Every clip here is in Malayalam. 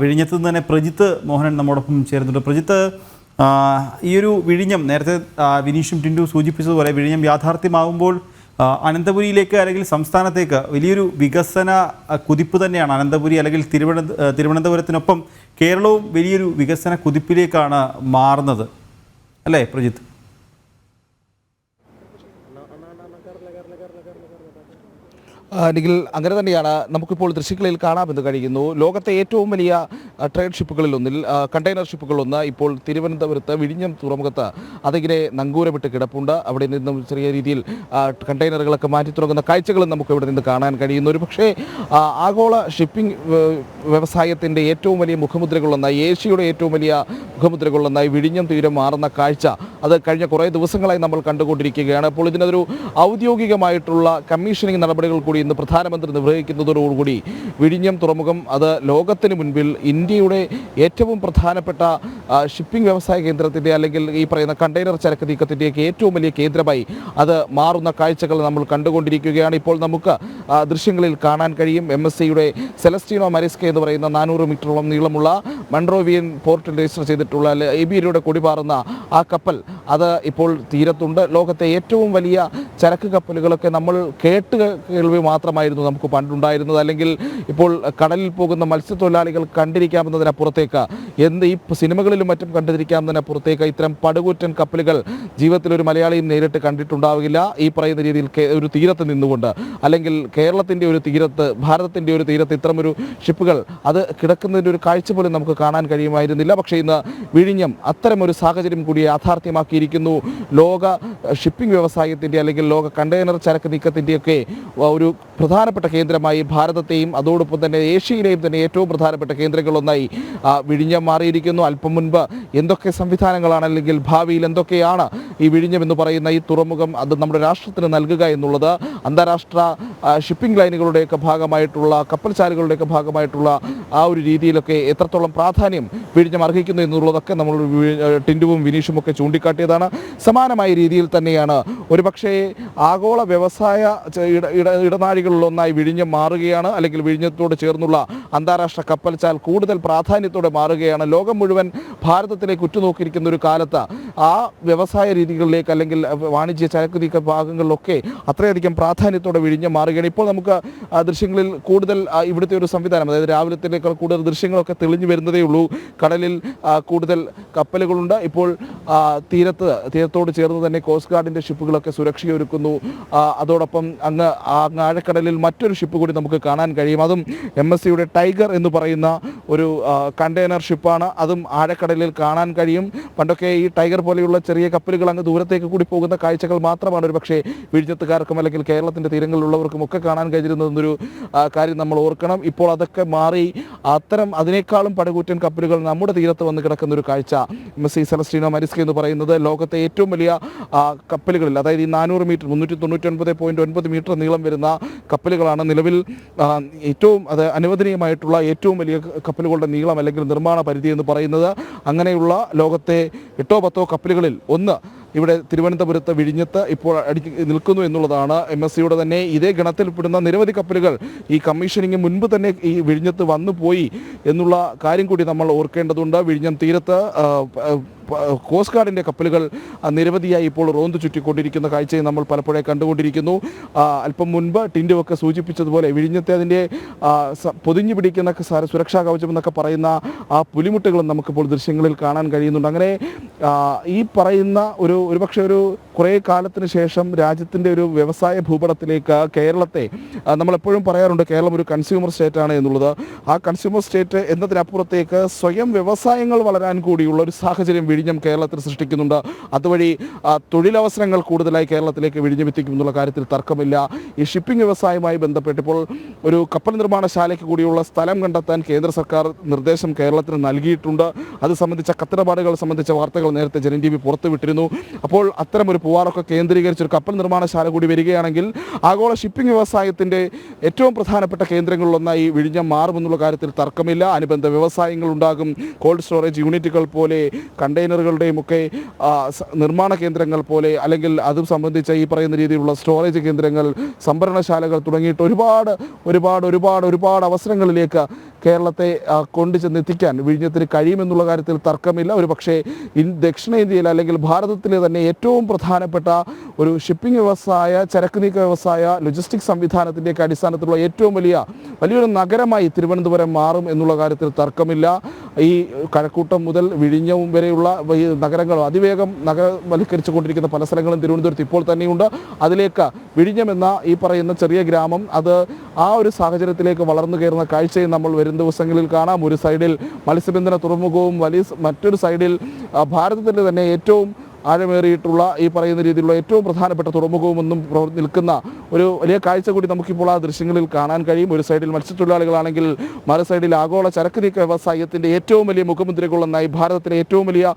വിഴിഞ്ഞത്ത് നിന്ന് തന്നെ പ്രജിത്ത് മോഹനൻ നമ്മോടൊപ്പം ചേരുന്നുണ്ട്. പ്രജിത്ത് ഈ ഒരു വിഴിഞ്ഞം നേരത്തെ വിനീഷും ടിൻഡു സൂചിപ്പിച്ചതുപോലെ വിഴിഞ്ഞം യാഥാർത്ഥ്യമാകുമ്പോൾ അനന്തപുരിയിലേക്ക് അല്ലെങ്കിൽ സംസ്ഥാനത്തേക്ക് വലിയൊരു വികസന കുതിപ്പ് തന്നെയാണ്. അനന്തപുരി അല്ലെങ്കിൽ തിരുവനന്ത തിരുവനന്തപുരത്തിനൊപ്പം കേരളവും വലിയൊരു വികസന കുതിപ്പിലേക്കാണ് മാറുന്നത്. അല്ലേ പ്രജിത്ത്? നിഖിൽ അങ്ങനെ തന്നെയാണ് നമുക്കിപ്പോൾ ദൃശ്യങ്ങളിൽ കാണാമെന്ന് കഴിയുന്നു. ലോകത്തെ ഏറ്റവും വലിയ ട്രേഡ് ഷിപ്പുകളിൽ ഒന്നിൽ കണ്ടെയ്നർ ഷിപ്പുകളൊന്ന് ഇപ്പോൾ തിരുവനന്തപുരത്ത് വിഴിഞ്ഞം തുറമുഖത്ത് അതിങ്ങനെ നങ്കൂരമിട്ട് കിടപ്പുണ്ട്. അവിടെ നിന്നും ചെറിയ രീതിയിൽ കണ്ടെയ്നറുകളൊക്കെ മാറ്റി തുടങ്ങുന്ന കാഴ്ചകളും നമുക്ക് ഇവിടെ നിന്ന് കാണാൻ കഴിയുന്നു. ഒരു പക്ഷേ ആഗോള ഷിപ്പിംഗ് വ്യവസായത്തിന്റെ ഏറ്റവും വലിയ മുഖമുദ്രകളൊന്നായി ഏഷ്യയുടെ ഏറ്റവും വലിയ മുഖമുദ്രകളൊന്നായി വിഴിഞ്ഞം തീരം മാറുന്ന കാഴ്ച അത് കഴിഞ്ഞ കുറേ ദിവസങ്ങളായി നമ്മൾ കണ്ടുകൊണ്ടിരിക്കുകയാണ്. അപ്പോൾ ഇതിനൊരു ഔദ്യോഗികമായിട്ടുള്ള കമ്മീഷനിങ് നടപടികൾ കൂടി ഇന്ന് പ്രധാനമന്ത്രി നിർവഹിക്കുന്നതോടുകൂടി വിഴിഞ്ഞം തുറമുഖം അത് ലോകത്തിന് മുൻപിൽ ഇന്ത്യയുടെ ഏറ്റവും പ്രധാനപ്പെട്ട ഷിപ്പിംഗ് വ്യവസായ കേന്ദ്രത്തിന്റെ അല്ലെങ്കിൽ ഈ പറയുന്ന കണ്ടെയ്നർ ചരക്ക് നീക്കത്തിന്റെയൊക്കെ ഏറ്റവും വലിയ കേന്ദ്രമായി അത് മാറുന്ന കാഴ്ചകൾ നമ്മൾ കണ്ടുകൊണ്ടിരിക്കുകയാണ്. ഇപ്പോൾ നമുക്ക് ദൃശ്യങ്ങളിൽ കാണാൻ കഴിയും. എം എസ് സിയുടെ സെലസ്റ്റീനോ മരിസ്ക എന്ന് പറയുന്ന നാനൂറ് മീറ്ററോളം നീളമുള്ള മൺട്രോവിയൻ പോർട്ടിൽ രജിസ്റ്റർ ചെയ്തിട്ടുള്ള എബിയിലൂടെ കൊടിപാറുന്ന ആ കപ്പൽ അത് ഇപ്പോൾ തീരത്തുണ്ട്. ലോകത്തെ ഏറ്റവും വലിയ ചരക്ക് കപ്പലുകളൊക്കെ നമ്മൾ കേട്ട് കേൾവി മാത്രമായിരുന്നു നമുക്ക് പണ്ടുണ്ടായിരുന്നത്. അല്ലെങ്കിൽ ഇപ്പോൾ കടലിൽ പോകുന്ന മത്സ്യത്തൊഴിലാളികൾ കണ്ടിരിക്കാമെന്നതിനപ്പുറത്തേക്ക് എന്ത് ഈ സിനിമകളിലും മറ്റും കണ്ടിരിക്കാമെന്നതിനപ്പുറത്തേക്ക് ഇത്തരം പടുകൂറ്റൻ കപ്പലുകൾ ജീവിതത്തിൽ ഒരു മലയാളിയും നേരിട്ട് കണ്ടിട്ടുണ്ടാവില്ല. ഈ പറയുന്ന രീതിയിൽ ഒരു തീരത്ത് നിന്നുകൊണ്ട്. അല്ലെങ്കിൽ കേരളത്തിന്റെ ഒരു തീരത്ത് ഭാരതത്തിന്റെ ഒരു തീരത്ത് ഇത്തരമൊരു ഷിപ്പുകൾ അത് കിടക്കുന്നതിന്റെ ഒരു കാഴ്ച പോലും നമുക്ക് കാണാൻ കഴിയുമായിരുന്നില്ല. പക്ഷേ ഇന്ന് വിഴിഞ്ഞം അത്തരമൊരു സാഹചര്യം കൂടി യാഥാർത്ഥ്യമാക്കിയിരിക്കുന്നു ലോക ഷിപ്പിംഗ് വ്യവസായത്തിന്റെ അല്ലെങ്കിൽ ലോക കണ്ടെയ്നർ ചരക്ക് നീക്കത്തിന്റെയൊക്കെ ഒരു പ്രധാനപ്പെട്ട കേന്ദ്രമായി ഭാരതത്തെയും അതോടൊപ്പം തന്നെ ഏഷ്യയിലെയും തന്നെ ഏറ്റവും പ്രധാനപ്പെട്ട കേന്ദ്രങ്ങളൊന്നായി വിഴിഞ്ഞം മാറിയിരിക്കുന്നു. അല്പം മുൻപ് എന്തൊക്കെ സംവിധാനങ്ങളാണ് അല്ലെങ്കിൽ ഭാവിയിൽ എന്തൊക്കെയാണ് ഈ വിഴിഞ്ഞം എന്ന് പറയുന്ന ഈ തുറമുഖം അത് നമ്മുടെ രാഷ്ട്രത്തിന് നൽകുക എന്നുള്ളത് അന്താരാഷ്ട്ര ഷിപ്പിംഗ് ലൈനുകളുടെയൊക്കെ ഭാഗമായിട്ടുള്ള കപ്പൽചാലുകളുടെയൊക്കെ ഭാഗമായിട്ടുള്ള ആ ഒരു രീതിയിലൊക്കെ എത്രത്തോളം പ്രാധാന്യം വിഴിഞ്ഞം അർഹിക്കുന്നു എന്നുള്ളതൊക്കെ നമ്മൾ ടിൻഡുവും വിനീഷും ഒക്കെ ചൂണ്ടിക്കാട്ടിയതാണ് സമാനമായ രീതിയിൽ തന്നെയാണ്. ഒരുപക്ഷേ ആഗോള വ്യവസായ ഇടനാഴികളിലൊന്നായി വിഴിഞ്ഞം മാറുകയാണ്. അല്ലെങ്കിൽ വിഴിഞ്ഞത്തോട് ചേർന്നുള്ള അന്താരാഷ്ട്ര കപ്പൽച്ചാൽ കൂടുതൽ പ്രാധാന്യത്തോടെ മാറുകയാണ്. ലോകം മുഴുവൻ ഭാരതത്തിലേക്ക് ഉറ്റുനോക്കിയിരിക്കുന്ന ഒരു കാലത്ത് ആ വ്യവസായ രീതികളിലേക്ക് അല്ലെങ്കിൽ വാണിജ്യ ചരക്കുതി ഭാഗങ്ങളിലൊക്കെ അത്രയധികം പ്രാധാന്യത്തോടെ വിഴിഞ്ഞ് മാറുകയാണ്. ഇപ്പോൾ നമുക്ക് ദൃശ്യങ്ങളിൽ കൂടുതൽ ഇവിടുത്തെ ഒരു സംവിധാനം അതായത് രാവിലത്തേക്കാൾ കൂടുതൽ ദൃശ്യങ്ങളൊക്കെ തെളിഞ്ഞു വരുന്നതേ ഉള്ളൂ കടലിൽ കൂടുതൽ കപ്പലുകളുണ്ട്. ഇപ്പോൾ ആ, തീരത്ത് തീരത്തോട് ചേർന്ന് തന്നെ കോസ്റ്റ് ഗാർഡിന്റെ ഷിപ്പുകളൊക്കെ സുരക്ഷയൊരുക്കുന്നു. അതോടൊപ്പം അങ്ങ് ആ ആഴക്കടലിൽ മറ്റൊരു ഷിപ്പ് കൂടി നമുക്ക് കാണാൻ കഴിയും. അതും എം എസ് സിയുടെ ടൈഗർ എന്ന് പറയുന്ന ഒരു കണ്ടെയ്നർ ഷിപ്പാണ് അതും ആഴക്കടലിൽ കാണാൻ കഴിയും. പണ്ടൊക്കെ ഈ ടൈഗർ പോലെയുള്ള ചെറിയ കപ്പലുകൾ അങ്ങ് ദൂരത്തേക്ക് കൂടി പോകുന്ന കാഴ്ചകൾ മാത്രമാണ്. ഒരു പക്ഷേ വിഴിഞ്ഞത്തുകാർക്കും അല്ലെങ്കിൽ കേരളത്തിന്റെ തീരങ്ങളിലുള്ളവർക്കും ഒക്കെ കാണാൻ കഴിഞ്ഞിരുന്നതെന്നൊരു കാര്യം നമ്മൾ ഓർക്കണം. ഇപ്പോൾ അതൊക്കെ മാറി. അത്തരം അതിനേക്കാളും പടുകൂറ്റൻ കപ്പലുകൾ നമ്മുടെ തീരത്ത് വന്ന് കിടക്കുന്ന ഒരു കാഴ്ച. M S C Celestino Maresca എന്ന് പറയുന്നത് ലോകത്തെ ഏറ്റവും വലിയ കപ്പലുകളിൽ അതായത് ഈ നാനൂറ് മീറ്റർ മുന്നൂറ്റി തൊണ്ണൂറ്റി പോയിന്റ് ഒൻപത് മീറ്റർ നീളം വരുന്ന കപ്പലുകളാണ് നിലവിൽ ഏറ്റവും അത് അനുവദനീയമായിട്ടുള്ള ഏറ്റവും വലിയ കപ്പലുകളുടെ നീളം അല്ലെങ്കിൽ നിർമ്മാണ പരിധി എന്ന് പറയുന്നത് അങ്ങനെയുള്ള ലോകത്തെ എട്ടോ പത്തോ കപ്പലുകളിൽ ഒന്ന് ഇവിടെ തിരുവനന്തപുരത്ത് വിഴിഞ്ഞത്ത് ഇപ്പോൾ അടി നിൽക്കുന്നു എന്നുള്ളതാണ് എം എസ് സിയുടെ തന്നെ ഇതേ ഗണത്തിൽപ്പെടുന്ന നിരവധി കപ്പലുകൾ ഈ കമ്മീഷനിങ് മുൻപ് തന്നെ ഈ വിഴിഞ്ഞത്ത് വന്നു പോയി എന്നുള്ള കാര്യം കൂടി നമ്മൾ ഓർക്കേണ്ടതുണ്ട്. വിഴിഞ്ഞം തീരത്ത് കോസ്റ്റ് ഗാർഡിന്റെ കപ്പലുകൾ നിരവധിയായി ഇപ്പോൾ റോന്ത് ചുറ്റിക്കൊണ്ടിരിക്കുന്ന കാഴ്ചയും നമ്മൾ പലപ്പോഴേ കണ്ടുകൊണ്ടിരിക്കുന്നു. അല്പം മുൻപ് ടിൻഡുവൊക്കെ സൂചിപ്പിച്ചതുപോലെ വിഴിഞ്ഞത്തെ അതിന്റെ പൊതിഞ്ഞു പിടിക്കുന്ന സുരക്ഷാ കവചം എന്നൊക്കെ പറയുന്ന ആ പുലിമുട്ടുകളും നമുക്കിപ്പോൾ ദൃശ്യങ്ങളിൽ കാണാൻ കഴിയുന്നുണ്ട്. അങ്ങനെ ഈ പറയുന്ന ഒരു ഒരുപക്ഷെ ഒരു കുറേ കാലത്തിന് ശേഷം രാജ്യത്തിന്റെ ഒരു വ്യവസായ ഭൂപടത്തിലേക്ക് കേരളത്തെ നമ്മളെപ്പോഴും പറയാറുണ്ട് കേരളം ഒരു കൺസ്യൂമർ സ്റ്റേറ്റ് ആണ് എന്നുള്ളത്. ആ കൺസ്യൂമർ സ്റ്റേറ്റ് എന്നതിനപ്പുറത്തേക്ക് സ്വയം വ്യവസായങ്ങൾ വളരാൻ കൂടിയുള്ള ഒരു സാഹചര്യം വിഴിഞ്ഞം കേരളത്തിൽ സൃഷ്ടിക്കുന്നുണ്ട്. അതുവഴി തൊഴിലവസരങ്ങൾ കൂടുതലായി കേരളത്തിലേക്ക് വിഴിഞ്ഞം എന്നുള്ള കാര്യത്തിൽ തർക്കമില്ല. ഈ ഷിപ്പിംഗ് വ്യവസായവുമായി ബന്ധപ്പെട്ട് ഇപ്പോൾ ഒരു കപ്പൽ നിർമ്മാണശാലയ്ക്ക് കൂടിയുള്ള സ്ഥലം കണ്ടെത്താൻ കേന്ദ്ര സർക്കാർ നിർദ്ദേശം കേരളത്തിന് നൽകിയിട്ടുണ്ട്. അത് സംബന്ധിച്ച കത്തിടപാടുകൾ സംബന്ധിച്ച വാർത്തകൾ നേരത്തെ ജനം ടി വി പുറത്തുവിട്ടിരുന്നു. അപ്പോൾ അത്തരം ഒരു പൂവാറൊക്കെ കേന്ദ്രീകരിച്ച് ഒരു കപ്പൽ നിർമ്മാണശാല കൂടി വരികയാണെങ്കിൽ ആഗോള ഷിപ്പിംഗ് വ്യവസായത്തിന്റെ ഏറ്റവും പ്രധാനപ്പെട്ട കേന്ദ്രങ്ങളിലൊന്നായി വിഴിഞ്ഞം മാറുമെന്നുള്ള കാര്യത്തിൽ തർക്കമില്ല. അനുബന്ധ വ്യവസായങ്ങൾ ഉണ്ടാകും കോൾഡ് സ്റ്റോറേജ് യൂണിറ്റുകൾ പോലെ കണ്ടെയ്നറുകളുടെയും ഒക്കെ നിർമ്മാണ കേന്ദ്രങ്ങൾ പോലെ അല്ലെങ്കിൽ അത് സംബന്ധിച്ച ഈ പറയുന്ന രീതിയിലുള്ള സ്റ്റോറേജ് കേന്ദ്രങ്ങൾ സംഭരണശാലകൾ തുടങ്ങിയിട്ട് ഒരുപാട് ഒരുപാട് ഒരുപാട് ഒരുപാട് അവസരങ്ങളിലേക്ക് കേരളത്തെ കൊണ്ടു ചെന്നെത്തിക്കാൻ വിഴിഞ്ഞത്തിന് കഴിയുമെന്നുള്ള കാര്യത്തിൽ തർക്കമില്ല. ഒരു പക്ഷേ ദക്ഷിണേന്ത്യയിൽ അല്ലെങ്കിൽ ഭാരതത്തിലെ തന്നെ ഏറ്റവും പ്രധാനപ്പെട്ട ഒരു ഷിപ്പിംഗ് വ്യവസായ ചരക്ക് നീക്ക വ്യവസായ ലോജിസ്റ്റിക് സംവിധാനത്തിന്റെയൊക്കെ അടിസ്ഥാനത്തിലുള്ള ഏറ്റവും വലിയ വലിയൊരു നഗരമായി തിരുവനന്തപുരം മാറും എന്നുള്ള കാര്യത്തിൽ തർക്കമില്ല. ഈ കഴക്കൂട്ടം മുതൽ വിഴിഞ്ഞവും വരെയുള്ള നഗരങ്ങൾ അതിവേഗം നഗരവൽക്കരിച്ചു കൊണ്ടിരിക്കുന്ന പല സ്ഥലങ്ങളും തിരുവനന്തപുരത്ത് ഇപ്പോൾ തന്നെയുണ്ട്. അതിലേക്ക് വിഴിഞ്ഞം എന്ന ഈ പറയുന്ന ചെറിയ ഗ്രാമം അത് ആ ഒരു സാഹചര്യത്തിലേക്ക് വളർന്നു കയറുന്ന കാഴ്ചയും നമ്മൾ വരും ദിവസങ്ങളിൽ കാണാം. ഒരു സൈഡിൽ മത്സ്യബന്ധന തുറമുഖവും വലിയ മറ്റൊരു സൈഡിൽ ഭാരതത്തിന്റെ തന്നെ ഏറ്റവും ആഴമേറിയിട്ടുള്ള ഈ പറയുന്ന രീതിയിലുള്ള ഏറ്റവും പ്രധാനപ്പെട്ട തുറമുഖവും ഒന്നും നിൽക്കുന്ന ഒരു വലിയ കാഴ്ച കൂടി നമുക്കിപ്പോൾ ആ ദൃശ്യങ്ങളിൽ കാണാൻ കഴിയും. ഒരു സൈഡിൽ മത്സ്യത്തൊഴിലാളികളാണെങ്കിൽ മറു സൈഡിൽ ആഗോള ചരക്ക് നീക്ക വ്യവസായത്തിന്റെ ഏറ്റവും വലിയ മുഖമുദ്രകളൊന്നായി ഭാരതത്തിലെ ഏറ്റവും വലിയ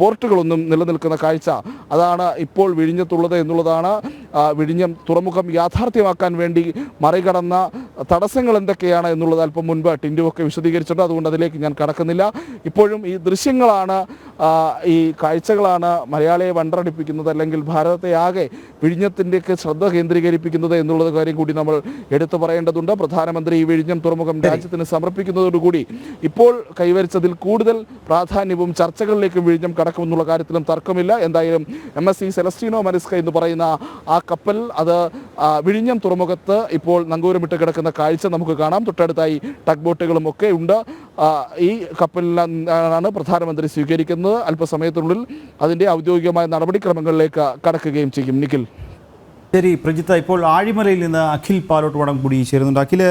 പോർട്ടുകളൊന്നും നിലനിൽക്കുന്ന കാഴ്ച അതാണ് ഇപ്പോൾ വിഴിഞ്ഞത്തുള്ളത് എന്നുള്ളതാണ്. വിഴിഞ്ഞം തുറമുഖം യാഥാർത്ഥ്യമാക്കാൻ വേണ്ടി മറികടന്ന തടസ്സങ്ങൾ എന്തൊക്കെയാണ് എന്നുള്ളത് അല്പം മുൻപ് ടിൻഡുവൊക്കെ വിശദീകരിച്ചിട്ടുണ്ട്. അതുകൊണ്ട് അതിലേക്ക് ഞാൻ കടക്കുന്നില്ല. ഇപ്പോഴും ഈ ദൃശ്യങ്ങളാണ് ഈ കാഴ്ചകളാണ് മലയാളിയെ വണ്ടടിപ്പിക്കുന്നത് അല്ലെങ്കിൽ ഭാരതത്തെ ആകെ വിഴിഞ്ഞത്തിന്റെയൊക്കെ ശ്രദ്ധ കേന്ദ്രീകരിപ്പിക്കുന്നത് എന്നുള്ളത് കാര്യം കൂടി നമ്മൾ എടുത്തു പറയേണ്ടതുണ്ട്. പ്രധാനമന്ത്രി ഈ വിഴിഞ്ഞം തുറമുഖം രാജ്യത്തിന് സമർപ്പിക്കുന്നതോടുകൂടി ഇപ്പോൾ കൈവരിച്ചതിൽ കൂടുതൽ പ്രാധാന്യവും ചർച്ചകളിലേക്കും വിഴിഞ്ഞം കടക്കുമെന്നുള്ള കാര്യത്തിലും തർക്കമില്ല. എന്തായാലും M S C Celestino Maresca എന്ന് പറയുന്ന ആ കപ്പൽ അത് വിഴിഞ്ഞം തുറമുഖത്ത് ഇപ്പോൾ നങ്കൂരമിട്ട് കിടക്കുന്ന കാഴ്ച നമുക്ക് കാണാം. തൊട്ടടുത്തായി ടഗ് ബോട്ടുകളും ഒക്കെ ഉണ്ട്. ഈ കപ്പലിലാണ് പ്രധാനമന്ത്രി സ്വീകരിക്കുന്നത്. അല്പസമയത്തിനുള്ളിൽ അതിന്റെ ഔദ്യോഗികമായ നടപടിക്രമങ്ങളിലേക്ക് കടക്കുകയും ചെയ്യും. നിഖിൽ. ശരി പ്രജിത്ത ഇപ്പോൾ ആഴിമലയിൽ നിന്ന് അഖിൽ പാലോട്ട് വടം കൂടി ചേരുന്നുണ്ട്. അഖിൽ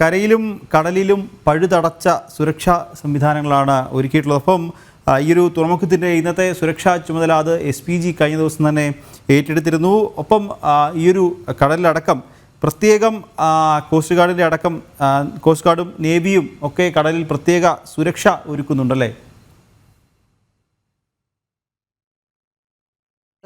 കരയിലും കടലിലും പഴുതടച്ച സുരക്ഷാ സംവിധാനങ്ങളാണ് ഒരുക്കിയിട്ടുള്ളത്. അപ്പം ഈ ഒരു തുറമുഖത്തിന്റെ ഇന്നത്തെ സുരക്ഷാ ചുമതല അത് എസ് പി ജി കഴിഞ്ഞ ദിവസം തന്നെ ഏറ്റെടുത്തിരുന്നു. ഒപ്പം ഈയൊരു കടലിലടക്കം പ്രത്യേകം കോസ്റ്റ് ഗാർഡിന്റെ അടക്കം കോസ്റ്റ് ഗാർഡും നേവിയും ഒക്കെ കടലിൽ പ്രത്യേക സുരക്ഷ ഒരുക്കുന്നുണ്ടല്ലേ?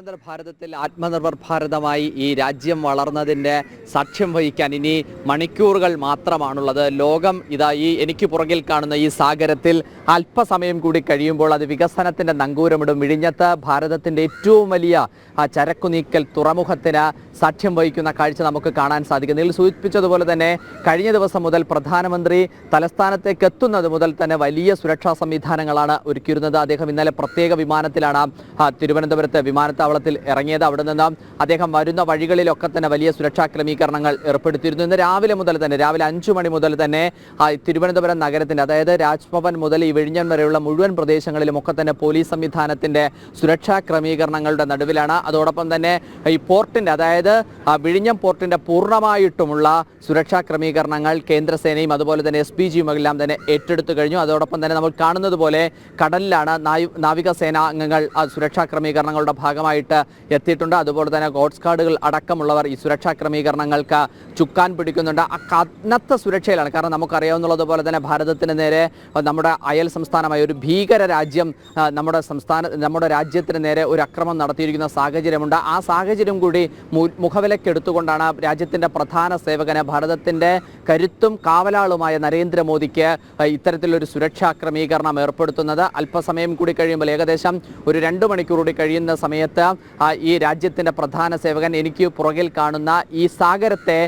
സ്വതന്ത്ര ഭാരതത്തിൽ ആത്മനിർഭർ ഭാരതമായി ഈ രാജ്യം വളർന്നതിന്റെ സാക്ഷ്യം വഹിക്കാൻ ഇനി മണിക്കൂറുകൾ മാത്രമാണുള്ളത്. ലോകം ഇതാ ഈ എനിക്ക് പുറകിൽ കാണുന്ന ഈ സാഗരത്തിൽ അല്പസമയം കൂടി കഴിയുമ്പോൾ അത് വികസനത്തിന്റെ നങ്കൂരമിടും. വിഴിഞ്ഞത്ത് ഭാരതത്തിന്റെ ഏറ്റവും വലിയ ആ ചരക്കുനീക്കൽ തുറമുഖത്തിന് സാക്ഷ്യം വഹിക്കുന്ന കാഴ്ച നമുക്ക് കാണാൻ സാധിക്കും. നിങ്ങൾ സൂചിപ്പിച്ചതുപോലെ തന്നെ കഴിഞ്ഞ ദിവസം മുതൽ പ്രധാനമന്ത്രി തലസ്ഥാനത്തേക്ക് എത്തുന്നത് മുതൽ തന്നെ വലിയ സുരക്ഷാ സംവിധാനങ്ങളാണ് ഒരുക്കിയിരുന്നത്. അദ്ദേഹം ഇന്നലെ പ്രത്യേക വിമാനത്തിലാണ് തിരുവനന്തപുരത്ത് തിരുവനന്തപുരത്ത് വിമാനത്താവളത്തിൽ ഇറങ്ങിയത് അവിടെ നിന്ന് അദ്ദേഹം വരുന്ന വഴികളിലൊക്കെ തന്നെ വലിയ സുരക്ഷാ ക്രമീകരണങ്ങൾ ഏർപ്പെടുത്തിയിരുന്നു. ഇന്ന് രാവിലെ മുതൽ തന്നെ രാവിലെ അഞ്ചു മണി മുതൽ തന്നെ തിരുവനന്തപുരം നഗരത്തിന്റെ അതായത് രാജ്ഭവൻ മുതൽ ഈ വിഴിഞ്ഞം വരെയുള്ള മുഴുവൻ പ്രദേശങ്ങളിലും ഒക്കെ തന്നെ പോലീസ് സംവിധാനത്തിന്റെ സുരക്ഷാ ക്രമീകരണങ്ങളുടെ നടുവിലാണ്. അതോടൊപ്പം തന്നെ ഈ പോർട്ടിന്റെ അതായത് വിഴിഞ്ഞം പോർട്ടിന്റെ പൂർണമായിട്ടുമുള്ള സുരക്ഷാ ക്രമീകരണങ്ങൾ കേന്ദ്രസേനയും അതുപോലെ തന്നെ എസ് പി ജിയും എല്ലാം തന്നെ ഏറ്റെടുത്തു കഴിഞ്ഞു. അതോടൊപ്പം തന്നെ നമ്മൾ കാണുന്നത് പോലെ കടലിലാണ് നാവികസേനാംഗങ്ങൾ സുരക്ഷാ ക്രമീകരണങ്ങളുടെ ഭാഗമായിട്ട് എത്തിയിട്ടുണ്ട്. അതുപോലെ തന്നെ ഗോഡ്സ് കാർഡുകൾ അടക്കമുള്ളവർ ഈ സുരക്ഷാ ക്രമീകരണങ്ങൾക്ക് ചുക്കാൻ പിടിക്കുന്നുണ്ട്. ആ കനത്ത സുരക്ഷയിലാണ്. കാരണം നമുക്കറിയാവുന്നതുപോലെ തന്നെ ഭാരതത്തിന് നേരെ നമ്മുടെ അയൽ സംസ്ഥാനമായ ഒരു ഭീകര രാജ്യം നമ്മുടെ സംസ്ഥാന നമ്മുടെ രാജ്യത്തിന് നേരെ ഒരു അക്രമം നടത്തിയിരിക്കുന്ന സാഹചര്യമുണ്ട്. ആ സാഹചര്യം കൂടി മുഖവിലക്കെടുത്തുകൊണ്ടാണ് രാജ്യത്തിന്റെ പ്രധാന സേവകന് ഭാരതത്തിന്റെ കരുത്തും കാവലാളുമായ നരേന്ദ്രമോദിക്ക് ഇത്തരത്തിലൊരു സുരക്ഷാ ക്രമീകരണം ഏർപ്പെടുത്തുന്നത്. അല്പസമയം കൂടി കഴിയുമ്പോൾ ഏകദേശം ഒരു രണ്ട് മണിക്കൂർ കൂടി കഴിയുന്ന സമയത്ത് ആ, ഈ രാജ്യത്തിന്റെ പ്രധാന സേവകൻ എനിക്ക് പുറകിൽ കാണുന്ന ഈ സാഗരത്തെ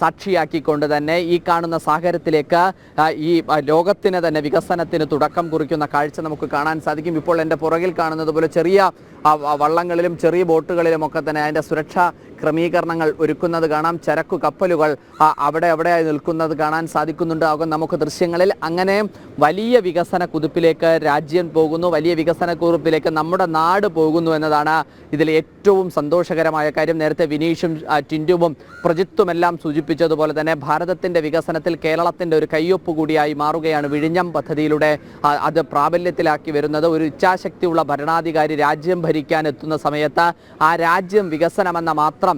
സാക്ഷിയാക്കിക്കൊണ്ട് തന്നെ ഈ കാണുന്ന സാഗരത്തിലേക്ക് ഈ ലോകത്തിന് തന്നെ വികസനത്തിന് തുടക്കം കുറിക്കുന്ന കാഴ്ച നമുക്ക് കാണാൻ സാധിക്കും. ഇപ്പോൾ എന്റെ പുറകിൽ കാണുന്നത് പോലെ ചെറിയ വള്ളങ്ങളിലും ചെറിയ ബോട്ടുകളിലും ഒക്കെ തന്നെ അതിന്റെ സുരക്ഷാ ക്രമീകരണങ്ങൾ ഒരുക്കുന്നത് കാണാം. ചരക്കു കപ്പലുകൾ അവിടെ അവിടെയായി നിൽക്കുന്നത് കാണാൻ സാധിക്കുന്നുണ്ട് ആകും നമുക്ക് ദൃശ്യങ്ങളിൽ അങ്ങനെ വലിയ വികസന കുതിപ്പിലേക്ക് രാജ്യം പോകുന്നു. വലിയ വികസന കുതിപ്പിലേക്ക് നമ്മുടെ നാട് പോകുന്നു എന്നതാണ് ഇതിൽ ഏറ്റവും സന്തോഷകരമായ കാര്യം. നേരത്തെ വിനീഷും ടിൻഡുവും പ്രജിത്തുമെല്ലാം സൂചിപ്പിച്ചതുപോലെ തന്നെ ഭാരതത്തിന്റെ വികസനത്തിൽ കേരളത്തിന്റെ ഒരു കയ്യൊപ്പ് കൂടിയായി മാറുകയാണ് വിഴിഞ്ഞം പദ്ധതിയിലൂടെ അത് പ്രാബല്യത്തിലാക്കി വരുന്നത്. ഒരു ഇച്ഛാശക്തിയുള്ള ഭരണാധികാരി രാജ്യം ഭരിക്കാൻ എത്തുന്ന സമയത്ത് ആ രാജ്യം വികസനമെന്ന മാത്രം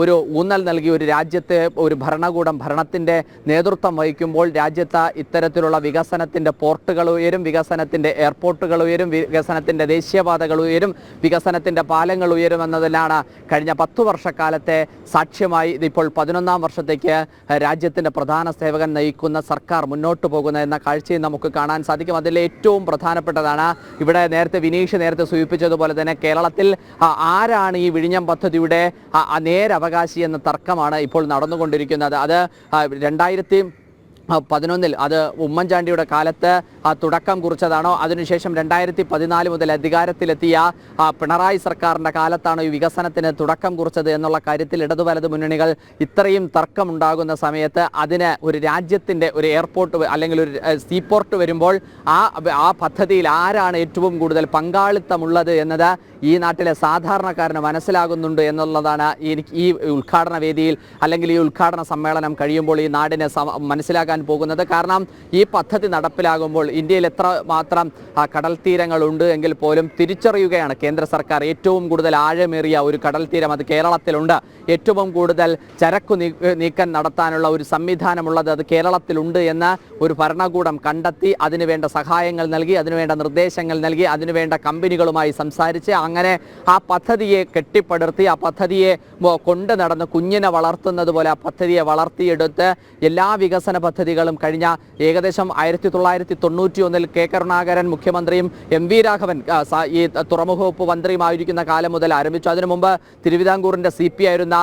ഒരു ഊന്നൽ നൽകി ഒരു രാജ്യത്തെ ഒരു ഭരണകൂടം ഭരണത്തിന്റെ നേതൃത്വം വഹിക്കുമ്പോൾ രാജ്യത്ത് ഇത്തരത്തിലുള്ള വികസനത്തിന്റെ പോർട്ടുകൾ ഉയരും വികസനത്തിന്റെ എയർപോർട്ടുകൾ ഉയരും വികസനത്തിന്റെ ദേശീയപാതകൾ ഉയരും വികസനത്തിന്റെ പാലങ്ങൾ ഉയരും എന്നതിലാണ് കഴിഞ്ഞ പത്തു വർഷക്കാലത്തെ സാക്ഷ്യമായി ഇതിപ്പോൾ പതിനൊന്നാം വർഷത്തേക്ക് രാജ്യത്തിന്റെ പ്രധാന സേവകൻ നയിക്കുന്ന സർക്കാർ മുന്നോട്ട് പോകുന്ന എന്ന കാഴ്ചയും നമുക്ക് കാണാൻ സാധിക്കും. അതിൽ ഏറ്റവും പ്രധാനപ്പെട്ടതാണ് ഇവിടെ നേരത്തെ വിനീഷ് നേരത്തെ സൂചിപ്പിച്ചതുപോലെ തന്നെ കേരളത്തിൽ ആരാണ് ഈ വിഴിഞ്ഞം പദ്ധതിയുടെ നേരവകാശി എന്ന തർക്കമാണ് ഇപ്പോൾ നടന്നുകൊണ്ടിരിക്കുന്നത്. അത് രണ്ടായിരത്തി പതിനൊന്നിൽ അത് ഉമ്മൻചാണ്ടിയുടെ കാലത്ത് തുടക്കം കുറിച്ചതാണോ? അതിനുശേഷം രണ്ടായിരത്തി പതിനാല് മുതൽ അധികാരത്തിലെത്തിയ പിണറായി സർക്കാരിന്റെ കാലത്താണോ ഈ വികസനത്തിന് തുടക്കം കുറിച്ചത് എന്നുള്ള കാര്യത്തിൽ ഇടതു വലത് മുന്നണികൾ ഇത്രയും തർക്കമുണ്ടാകുന്ന സമയത്ത് അതിന് ഒരു രാജ്യത്തിന്റെ ഒരു എയർപോർട്ട് അല്ലെങ്കിൽ ഒരു സീപോർട്ട് വരുമ്പോൾ ആ ആ പദ്ധതിയിൽ ആരാണ് ഏറ്റവും കൂടുതൽ പങ്കാളിത്തമുള്ളത് എന്നത് ഈ നാട്ടിലെ സാധാരണക്കാരന് മനസ്സിലാകുന്നുണ്ട് എന്നുള്ളതാണ് എനിക്ക് ഈ ഉദ്ഘാടന വേദിയിൽ അല്ലെങ്കിൽ ഈ ഉദ്ഘാടന സമ്മേളനം കഴിയുമ്പോൾ ഈ നാടിനെ മനസ്സിലാക്കാൻ പോകുന്നത്. കാരണം ഈ പദ്ധതി നടപ്പിലാകുമ്പോൾ ഇന്ത്യയിൽ എത്ര മാത്രം കടൽ തീരങ്ങളുണ്ട് എങ്കിൽ പോലും തിരിച്ചറിയുകയാണ് കേന്ദ്ര സർക്കാർ. ഏറ്റവും കൂടുതൽ ആഴമേറിയ ഒരു കടൽ തീരം അത് കേരളത്തിലുണ്ട്. ഏറ്റവും കൂടുതൽ ചരക്കു നീക്കം നടത്താനുള്ള ഒരു സംവിധാനമുള്ളത് അത് കേരളത്തിലുണ്ട് എന്ന് ഒരു ഭരണകൂടം കണ്ടെത്തി അതിനുവേണ്ട സഹായങ്ങൾ നൽകി അതിനുവേണ്ട നിർദ്ദേശങ്ങൾ നൽകി അതിനുവേണ്ട കമ്പനികളുമായി സംസാരിച്ച് അങ്ങനെ ആ പദ്ധതിയെ കെട്ടിപ്പടർത്തി ആ പദ്ധതിയെ കൊണ്ടു നടന്ന് കുഞ്ഞിനെ വളർത്തുന്നത് പോലെ ആ പദ്ധതിയെ വളർത്തിയെടുത്ത് എല്ലാ വികസന പദ്ധതികളും കഴിഞ്ഞ ഏകദേശം ആയിരത്തി തൊള്ളായിരത്തി തൊണ്ണൂറ്റി ഒന്നിൽ കെ കരുണാകരൻ മുഖ്യമന്ത്രിയും എം വി രാഘവൻ ഈ തുറമുഖ വകുപ്പ് മന്ത്രിയുമായിരിക്കുന്ന കാലം മുതൽ ആരംഭിച്ചു. അതിനു മുമ്പ് തിരുവിതാംകൂറിന്റെ സി പി ആയിരുന്ന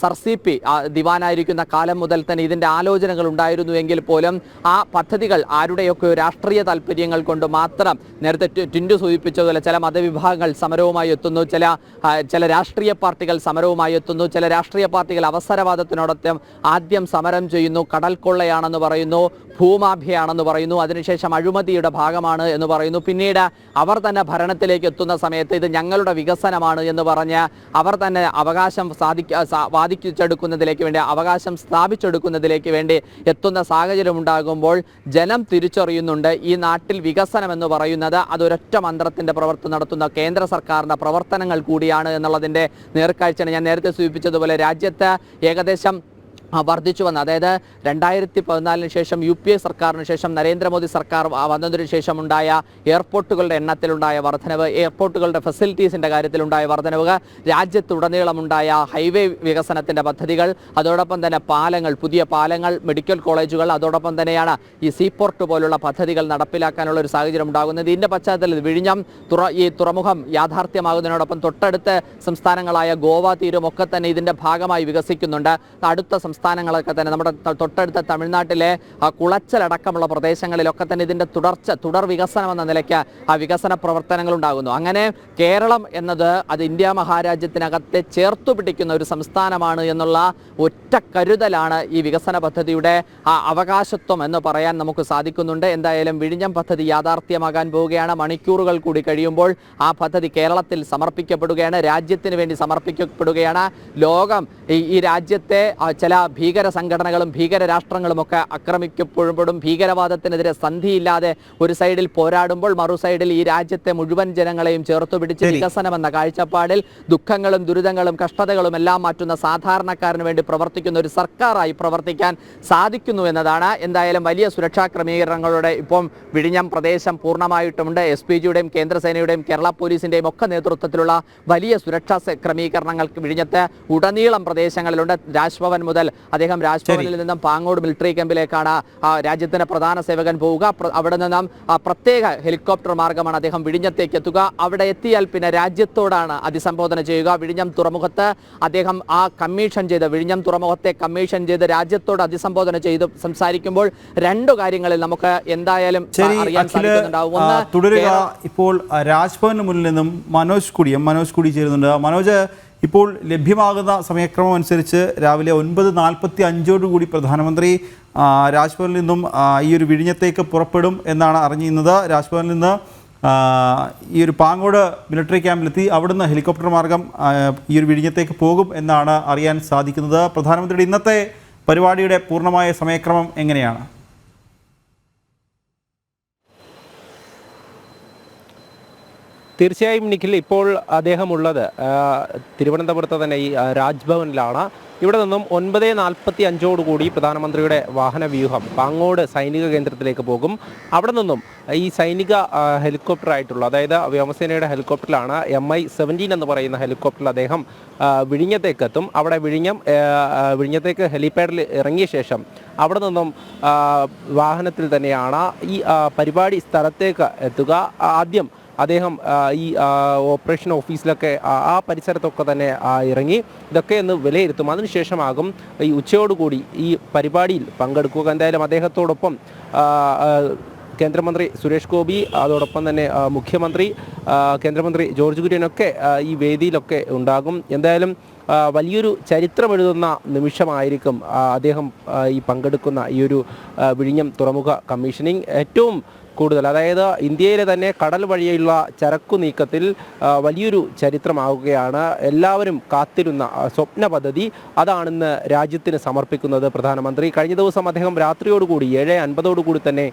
സർ സി പി ദിവാനായിരിക്കുന്ന കാലം മുതൽ തന്നെ ഇതിന്റെ ആലോചനകൾ ഉണ്ടായിരുന്നു എങ്കിൽ പോലും ആ പദ്ധതികൾ ആരുടെയൊക്കെ രാഷ്ട്രീയ താല്പര്യങ്ങൾ കൊണ്ട് മാത്രം നേരത്തെ ടിൻഡു സൂചിപ്പിച്ചതുപോലെ ചില മതവിഭാഗങ്ങൾ സമരവുമായി എത്തുന്നു. ചില ചില രാഷ്ട്രീയ പാർട്ടികൾ സമരവുമായി എത്തുന്നു. ചില രാഷ്ട്രീയ പാർട്ടികൾ അവസരവാദത്തിനോടൊപ്പം ആദ്യം സമരം ചെയ്യുന്നു. കടൽ കൊള്ളയാണെന്ന് പറയുന്നു. ഭൂമാഫിയാണെന്ന് പറയുന്നു. അതിനുശേഷം അഴിമതിയുടെ ഭാഗമാണ് എന്ന് പറയുന്നു. പിന്നീട് അവർ തന്നെ ഭരണത്തിലേക്ക് എത്തുന്ന സമയത്ത് ഇത് ഞങ്ങളുടെ വികസനമാണ് എന്ന് പറഞ്ഞ് അവർ തന്നെ അവകാശം സാധിക്ക വാദിച്ചെടുക്കുന്നതിലേക്ക് വേണ്ടി അവകാശം സ്ഥാപിച്ചെടുക്കുന്നതിലേക്ക് വേണ്ടി എത്തുന്ന സാഹചര്യം ഉണ്ടാകുമ്പോൾ ജനം തിരിച്ചറിയുന്നുണ്ട്. ഈ നാട്ടിൽ വികസനം എന്ന് പറയുന്നത് അതൊരൊറ്റ മന്ത്രത്തിന്റെ പ്രവർത്തനം നടത്തുന്ന കേന്ദ്ര സർക്കാരിന്റെ പ്രവർത്തനങ്ങൾ കൂടിയാണ് എന്നുള്ളതിന്റെ നേർക്കാഴ്ചയാണ് ഞാൻ നേരത്തെ സൂചിപ്പിച്ചതുപോലെ രാജ്യത്ത് ഏകദേശം വർദ്ധിച്ചു വന്ന. അതായത് രണ്ടായിരത്തി പതിനാലിന് ശേഷം യു പി എ സർക്കാരിന് ശേഷം നരേന്ദ്രമോദി സർക്കാർ വന്നതിനു ശേഷം ഉണ്ടായ എയർപോർട്ടുകളുടെ എണ്ണത്തിലുണ്ടായ വർധനവ് എയർപോർട്ടുകളുടെ ഫെസിലിറ്റീസിന്റെ കാര്യത്തിലുണ്ടായ വർധനവ് രാജ്യത്തുടനീളമുണ്ടായ ഹൈവേ വികസനത്തിന്റെ പദ്ധതികൾ അതോടൊപ്പം തന്നെ പാലങ്ങൾ പുതിയ പാലങ്ങൾ മെഡിക്കൽ കോളേജുകൾ അതോടൊപ്പം തന്നെയാണ് ഈ സീപോർട്ട് പോലുള്ള പദ്ധതികൾ നടപ്പിലാക്കാനുള്ള ഒരു സാഹചര്യം ഉണ്ടാകുന്നത്. ഇതിന്റെ പശ്ചാത്തലത്തിൽ വിഴിഞ്ഞം തുറ ഈ തുറമുഖം യാഥാർത്ഥ്യമാകുന്നതിനോടൊപ്പം തൊട്ടടുത്ത സംസ്ഥാനങ്ങളായ ഗോവ തീരം ഒക്കെ തന്നെ ഇതിന്റെ ഭാഗമായി വികസിക്കുന്നുണ്ട്. അടുത്ത സംസ്ഥാനങ്ങളൊക്കെ തന്നെ നമ്മുടെ തൊട്ടടുത്ത തമിഴ്നാട്ടിലെ കുളച്ചലടക്കമുള്ള പ്രദേശങ്ങളിലൊക്കെ തന്നെ ഇതിന്റെ തുടർച്ച തുടർ വികസനം എന്ന നിലയ്ക്ക് ആ വികസന പ്രവർത്തനങ്ങൾ ഉണ്ടാകുന്നു. അങ്ങനെ കേരളം എന്നത് അത് ഇന്ത്യ മഹാരാജ്യത്തിനകത്തെ ചേർത്തു പിടിക്കുന്ന ഒരു സംസ്ഥാനമാണ് എന്നുള്ള ഒറ്റ കരുതലാണ് ഈ വികസന പദ്ധതിയുടെ ആ അവകാശത്വം എന്ന് പറയാൻ നമുക്ക് സാധിക്കുന്നുണ്ട്. എന്തായാലും വിഴിഞ്ഞം പദ്ധതി യാഥാർത്ഥ്യമാകാൻ പോവുകയാണ്. മണിക്കൂറുകൾ കൂടി കഴിയുമ്പോൾ ആ പദ്ധതി കേരളത്തിൽ സമർപ്പിക്കപ്പെടുകയാണ് രാജ്യത്തിന് വേണ്ടി സമർപ്പിക്കപ്പെടുകയാണ്. ലോകം ഈ രാജ്യത്തെ ചില ഭീകര സംഘടനകളും ഭീകര രാഷ്ട്രങ്ങളും ഒക്കെ ആക്രമിക്കപ്പെടുമ്പോഴും ഭീകരവാദത്തിനെതിരെ സന്ധിയില്ലാതെ ഒരു സൈഡിൽ പോരാടുമ്പോൾ മറു സൈഡിൽ ഈ രാജ്യത്തെ മുഴുവൻ ജനങ്ങളെയും ചേർത്തു പിടിച്ച് വികസനമെന്ന കാഴ്ചപ്പാടിൽ ദുഃഖങ്ങളും ദുരിതങ്ങളും കഷ്ടതകളും എല്ലാം മാറ്റുന്ന സാധാരണക്കാരന് വേണ്ടി പ്രവർത്തിക്കുന്ന ഒരു സർക്കാരായി പ്രവർത്തിക്കാൻ സാധിക്കുന്നു എന്നതാണ്. എന്തായാലും വലിയ സുരക്ഷാ ക്രമീകരണങ്ങളുടെ ഇപ്പം വിഴിഞ്ഞം പ്രദേശം പൂർണമായിട്ടുമുണ്ട്. എസ് പി ജിയുടെയും കേന്ദ്രസേനയുടെയും കേരള പോലീസിന്റെയും ഒക്കെ നേതൃത്വത്തിലുള്ള വലിയ സുരക്ഷാ ക്രമീകരണങ്ങൾ ക്രമീകരണങ്ങൾക്ക് വിഴിഞ്ഞത്ത് ഉടനീളം പ്രദേശങ്ങളിലുണ്ട്. രാജ്ഭവൻ മുതൽ അദ്ദേഹം രാജ്ഭവനിൽ നിന്നും പാങ്ങോട് മിലിറ്ററി ക്യാമ്പിലേക്കാണ് രാജ്യത്തിന്റെ പ്രധാന സേവകൻ പോവുക. അവിടെ നിന്നും പ്രത്യേക ഹെലികോപ്റ്റർ മാർഗമാണ് അദ്ദേഹം വിഴിഞ്ഞത്തേക്ക് എത്തുക. അവിടെ എത്തിയാൽ പിന്നെ രാജ്യത്തോടാണ് അഭിസംബോധന ചെയ്യുക. വിഴിഞ്ഞം തുറമുഖത്ത് അദ്ദേഹം ആ കമ്മീഷൻ ചെയ്ത് വിഴിഞ്ഞം തുറമുഖത്തെ കമ്മീഷൻ ചെയ്ത് രാജ്യത്തോട് അഭിസംബോധന ചെയ്ത് സംസാരിക്കുമ്പോൾ രണ്ടു കാര്യങ്ങളിൽ നമുക്ക് എന്തായാലും അറിയാൻ സാധിക്കുന്നുണ്ടാവും. തുടരുക. ഇപ്പോൾ രാജ്ഭവന് മുന്നിൽ നിന്നും മനോജ് കുടി എം മനോജ് കുടി ചേരുന്നുണ്ട്. മനോജ് ഇപ്പോൾ ലഭ്യമാകുന്ന സമയക്രമം അനുസരിച്ച് രാവിലെ ഒൻപത് നാൽപ്പത്തി അഞ്ചോടുകൂടി പ്രധാനമന്ത്രി രാജ്ഭവനിൽ നിന്നും ഈ ഒരു വിഴിഞ്ഞത്തേക്ക് പുറപ്പെടും എന്നാണ് അറിഞ്ഞിരുന്നത്. രാജ്ഭവനിൽ നിന്ന് ഈ ഒരു പാങ്ങോട് മിലിറ്ററി ക്യാമ്പിലെത്തി അവിടുന്ന് ഹെലികോപ്റ്റർ മാർഗം ഈ ഒരു വിഴിഞ്ഞത്തേക്ക് പോകും എന്നാണ് അറിയാൻ സാധിക്കുന്നത്. പ്രധാനമന്ത്രിയുടെ ഇന്നത്തെ പരിപാടിയുടെ പൂർണമായ സമയക്രമം എങ്ങനെയാണ്? തീർച്ചയായും നിഖിൽ ഇപ്പോൾ അദ്ദേഹം ഉള്ളത് തിരുവനന്തപുരത്ത് തന്നെ ഈ രാജ്ഭവനിലാണ്. ഇവിടെ നിന്നും ഒൻപത് നാൽപ്പത്തി അഞ്ചോടുകൂടി പ്രധാനമന്ത്രിയുടെ വാഹന വ്യൂഹം പാങ്ങോട് സൈനിക കേന്ദ്രത്തിലേക്ക് പോകും. അവിടെ നിന്നും ഈ സൈനിക ഹെലികോപ്റ്റർ ആയിട്ടുള്ള അതായത് വ്യോമസേനയുടെ ഹെലികോപ്റ്ററിലാണ് എം ഐ സെവന്റീൻ എന്ന് പറയുന്ന ഹെലികോപ്റ്ററിൽ അദ്ദേഹം വിഴിഞ്ഞത്തേക്ക് എത്തും. അവിടെ വിഴിഞ്ഞം വിഴിഞ്ഞത്തേക്ക് ഹെലിപാഡിൽ ഇറങ്ങിയ ശേഷം അവിടെ നിന്നും വാഹനത്തിൽ തന്നെയാണ് ഈ പരിപാടി സ്ഥലത്തേക്ക് എത്തുക. ആദ്യം അദ്ദേഹം ഈ ഓപ്പറേഷൻ ഓഫീസിലൊക്കെ ആ പരിസരത്തൊക്കെ തന്നെ ഇറങ്ങി ഇതൊക്കെ ഒന്ന് വിലയിരുത്തും. അതിനുശേഷമാകും ഈ ഉച്ചയോടുകൂടി ഈ പരിപാടിയിൽ പങ്കെടുക്കുക. എന്തായാലും അദ്ദേഹത്തോടൊപ്പം കേന്ദ്രമന്ത്രി സുരേഷ് ഗോപി അതോടൊപ്പം തന്നെ മുഖ്യമന്ത്രി കേന്ദ്രമന്ത്രി ജോർജ് കുര്യനൊക്കെ ഈ വേദിയിലൊക്കെ ഉണ്ടാകും. എന്തായാലും വലിയൊരു ചരിത്രം എഴുതുന്ന നിമിഷമായിരിക്കും അദ്ദേഹം ഈ പങ്കെടുക്കുന്ന ഈ ഒരു വിഴിഞ്ഞം തുറമുഖ കമ്മീഷനിങ്. ഏറ്റവും കൂടുതൽ. അതായത് ഇന്ത്യയിലെ തന്നെ കടൽ വഴിയുള്ള ചരക്കു നീക്കത്തിൽ വലിയൊരു ചരിത്രമാവുകയാണ്. എല്ലാവരും കാത്തിരുന്ന സ്വപ്ന പദ്ധതി അതാണിന്ന് രാജ്യത്തിന് സമർപ്പിക്കുന്നത് പ്രധാനമന്ത്രി. കഴിഞ്ഞ ദിവസം അദ്ദേഹം രാത്രിയോടുകൂടി ഏഴ് അൻപതോടുകൂടി തന്നെ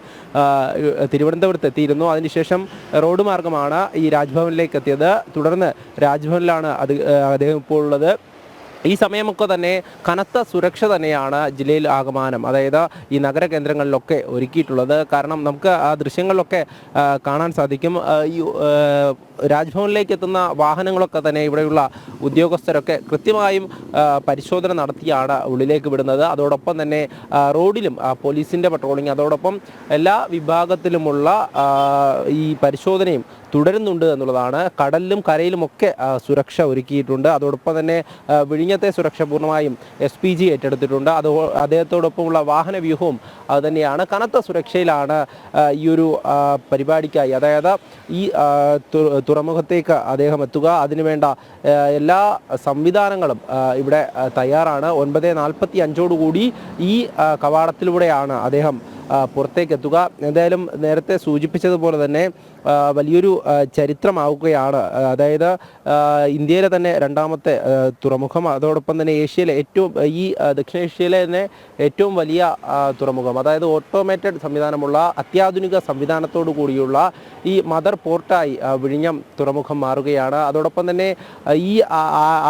തിരുവനന്തപുരത്ത് എത്തിയിരുന്നു. അതിനുശേഷം റോഡ് മാർഗമാണ് ഈ രാജ്ഭവനിലേക്ക് എത്തിയത്. തുടർന്ന് രാജ്ഭവനിലാണ് അത് അദ്ദേഹം ഇപ്പോൾ ഉള്ളത്. ഈ സമയമൊക്കെ തന്നെ കനത്ത സുരക്ഷ തന്നെയാണ് ജില്ലയിൽ ആകമാനം അതായത് ഈ നഗര കേന്ദ്രങ്ങളിലൊക്കെ ഒരുക്കിയിട്ടുള്ളത്. കാരണം നമുക്ക് ആ ദൃശ്യങ്ങളിലൊക്കെ കാണാൻ സാധിക്കും. ഈ രാജ്ഭവനിലേക്ക് എത്തുന്ന വാഹനങ്ങളൊക്കെ തന്നെ ഇവിടെയുള്ള ഉദ്യോഗസ്ഥരൊക്കെ കൃത്യമായും പരിശോധന നടത്തിയാണ് ഉള്ളിലേക്ക് വിടുന്നത്. അതോടൊപ്പം തന്നെ റോഡിലും പോലീസിന്റെ പട്രോളിങ് അതോടൊപ്പം എല്ലാ വിഭാഗത്തിലുമുള്ള ഈ പരിശോധനയും തുടരുന്നുണ്ട് എന്നുള്ളതാണ്. കടലിലും കരയിലുമൊക്കെ സുരക്ഷ ഒരുക്കിയിട്ടുണ്ട്. അതോടൊപ്പം തന്നെ വിഴിഞ്ഞത്തെ സുരക്ഷ പൂർണമായും എസ് പി ജി ഏറ്റെടുത്തിട്ടുണ്ട്. അത് അദ്ദേഹത്തോടൊപ്പമുള്ള വാഹന വ്യൂഹവും അത് തന്നെയാണ്. കനത്ത സുരക്ഷയിലാണ് ഈ ഒരു പരിപാടിക്കായി. അതായത് ഈ തുറമുഖത്തേക്ക് അദ്ദേഹം എത്തുക. അതിനുവേണ്ട എല്ലാ സംവിധാനങ്ങളും ഇവിടെ തയ്യാറാണ്. ഒൻപത് നാൽപ്പത്തി അഞ്ചോടുകൂടി ഈ കവാടത്തിലൂടെയാണ് അദ്ദേഹം ആ, പുറത്തേക്ക് എത്തുക എന്തായാലും നേരത്തെ സൂചിപ്പിച്ചതുപോലെ തന്നെ വലിയൊരു ചരിത്രമാവുകയാണ്. അതായത് ഇന്ത്യയിലെ തന്നെ രണ്ടാമത്തെ തുറമുഖം. അതോടൊപ്പം തന്നെ ഏഷ്യയിലെ ഏറ്റവും ഈ ദക്ഷിണേഷ്യയിലെ തന്നെ ഏറ്റവും വലിയ തുറമുഖം. അതായത് ഓട്ടോമേറ്റഡ് സംവിധാനമുള്ള അത്യാധുനിക സംവിധാനത്തോടു കൂടിയുള്ള ഈ മദർ പോർട്ടായി വിഴിഞ്ഞം തുറമുഖം മാറുകയാണ്. അതോടൊപ്പം തന്നെ ഈ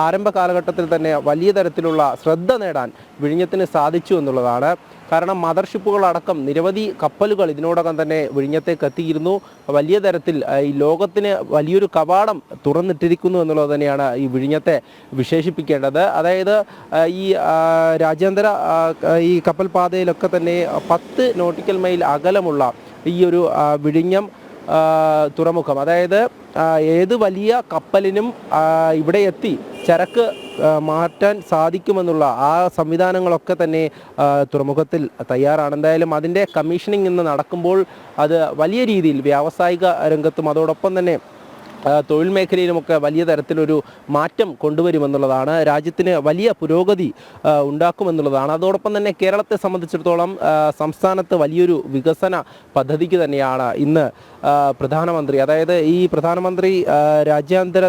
ആരംഭ കാലഘട്ടത്തിൽ തന്നെ വലിയ തരത്തിലുള്ള ശ്രദ്ധ നേടാൻ വിഴിഞ്ഞത്തിന് സാധിച്ചു എന്നുള്ളതാണ് കാരണം മദർഷിപ്പുകളടക്കം നിരവധി കപ്പലുകൾ ഇതിനോടകം തന്നെ വിഴിഞ്ഞത്തേക്ക് എത്തിയിരുന്നു വലിയ തരത്തിൽ ഈ ലോകത്തിന് വലിയൊരു കവാടം തുറന്നിട്ടിരിക്കുന്നു എന്നുള്ളത് തന്നെയാണ് ഈ വിഴിഞ്ഞത്തെ വിശേഷിപ്പിക്കേണ്ടത്. അതായത് ഈ രാജ്യാന്തര ഈ കപ്പൽ പാതയിലൊക്കെ തന്നെ പത്ത് നോട്ടിക്കൽ മൈൽ അകലമുള്ള ഈ ഒരു വിഴിഞ്ഞം തുറമുഖം. അതായത് ഏത് വലിയ കപ്പലിനും ഇവിടെ എത്തി ചരക്ക് മാറ്റാൻ സാധിക്കുമെന്നുള്ള ആ സംവിധാനങ്ങളൊക്കെ തന്നെ തുറമുഖത്തിൽ തയ്യാറാണ്. എന്തായാലും അതിന്റെ കമ്മീഷനിങ് ഇന്ന് നടക്കുമ്പോൾ അത് വലിയ രീതിയിൽ വ്യാവസായിക രംഗത്തും അതോടൊപ്പം തന്നെ തൊഴിൽ മേഖലയിലുമൊക്കെ വലിയ തരത്തിലൊരു മാറ്റം കൊണ്ടുവരുമെന്നുള്ളതാണ്. രാജ്യത്തിന് വലിയ പുരോഗതി ഉണ്ടാക്കുമെന്നുള്ളതാണ്. അതോടൊപ്പം തന്നെ കേരളത്തെ സംബന്ധിച്ചിടത്തോളം സംസ്ഥാനത്ത് വലിയൊരു വികസന പദ്ധതിക്ക് തന്നെയാണ് ഇന്ന് പ്രധാനമന്ത്രി. അതായത് ഈ പ്രധാനമന്ത്രി രാജ്യാന്തര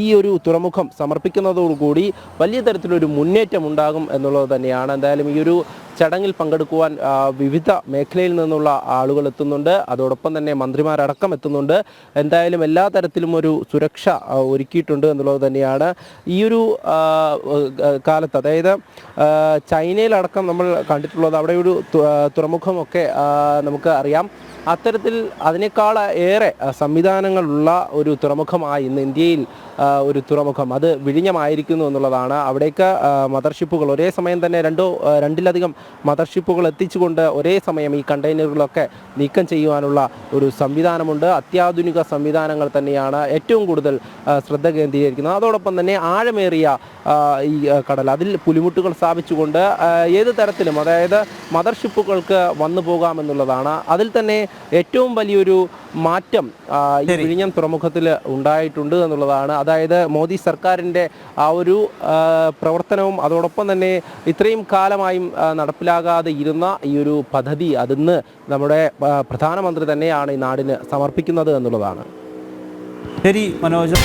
ഈ ഒരു തുറമുഖം സമർപ്പിക്കുന്നതോടുകൂടി വലിയ തരത്തിലൊരു മുന്നേറ്റം ഉണ്ടാകും എന്നുള്ളത് തന്നെയാണ്. എന്തായാലും ഈ ഒരു ചടങ്ങിൽ പങ്കെടുക്കുവാൻ വിവിധ മേഖലയിൽ നിന്നുള്ള ആളുകൾ എത്തുന്നുണ്ട്. അതോടൊപ്പം തന്നെ മന്ത്രിമാരടക്കം എത്തുന്നുണ്ട്. എന്തായാലും എല്ലാ തരത്തിലും ഒരു സുരക്ഷ ഒരുക്കിയിട്ടുണ്ട് എന്നുള്ളത് തന്നെയാണ് ഈ ഒരു കാലത്ത്. അതായത് ചൈനയിലടക്കം നമ്മൾ കണ്ടിട്ടുള്ളത് അവിടെ ഒരു തുറമുഖമൊക്കെ നമുക്ക് അറിയാം. അത്തരത്തിൽ അതിനേക്കാൾ ഏറെ സംവിധാനങ്ങളുള്ള ഒരു തുറമുഖമായി ഇന്ന് ഇന്ത്യയിൽ ഒരു തുറമുഖം അത് വിഴിഞ്ഞമായിരിക്കുന്നു എന്നുള്ളതാണ്. അവിടേക്ക് മദർഷിപ്പുകൾ ഒരേ സമയം തന്നെ രണ്ടോ രണ്ടിലധികം മദർഷിപ്പുകൾ എത്തിച്ചുകൊണ്ട് ഒരേ സമയം ഈ കണ്ടെയ്നറുകളൊക്കെ നീക്കം ചെയ്യുവാനുള്ള ഒരു സംവിധാനമുണ്ട്. അത്യാധുനിക സംവിധാനങ്ങൾ തന്നെയാണ് ഏറ്റവും കൂടുതൽ ശ്രദ്ധ കേന്ദ്രീകരിക്കുന്നത്. അതോടൊപ്പം തന്നെ ആഴമേറിയ ഈ കടൽ അതിൽ പുലിമുട്ടുകൾ സ്ഥാപിച്ചുകൊണ്ട് ഏത് തരത്തിലും അതായത് മദർഷിപ്പുകൾക്ക് വന്നു പോകാമെന്നുള്ളതാണ് അതിൽ തന്നെ ഏറ്റവും വലിയൊരു മാറ്റം ഈ വിഴിഞ്ഞം തുറമുഖത്തിൽ ഉണ്ടായിട്ടുണ്ട് എന്നുള്ളതാണ്. അതായത് മോദി സർക്കാരിന്റെ ആ ഒരു പ്രവർത്തനവും അതോടൊപ്പം തന്നെ ഇത്രയും കാലമായും നടപ്പിലാകാതെ ഇരുന്ന ഈ ഒരു പദ്ധതി അതിന്ന് നമ്മുടെ പ്രധാനമന്ത്രി തന്നെയാണ് ഈ നാടിന് സമർപ്പിക്കുന്നത് എന്നുള്ളതാണ്. ശരി മനോജ്.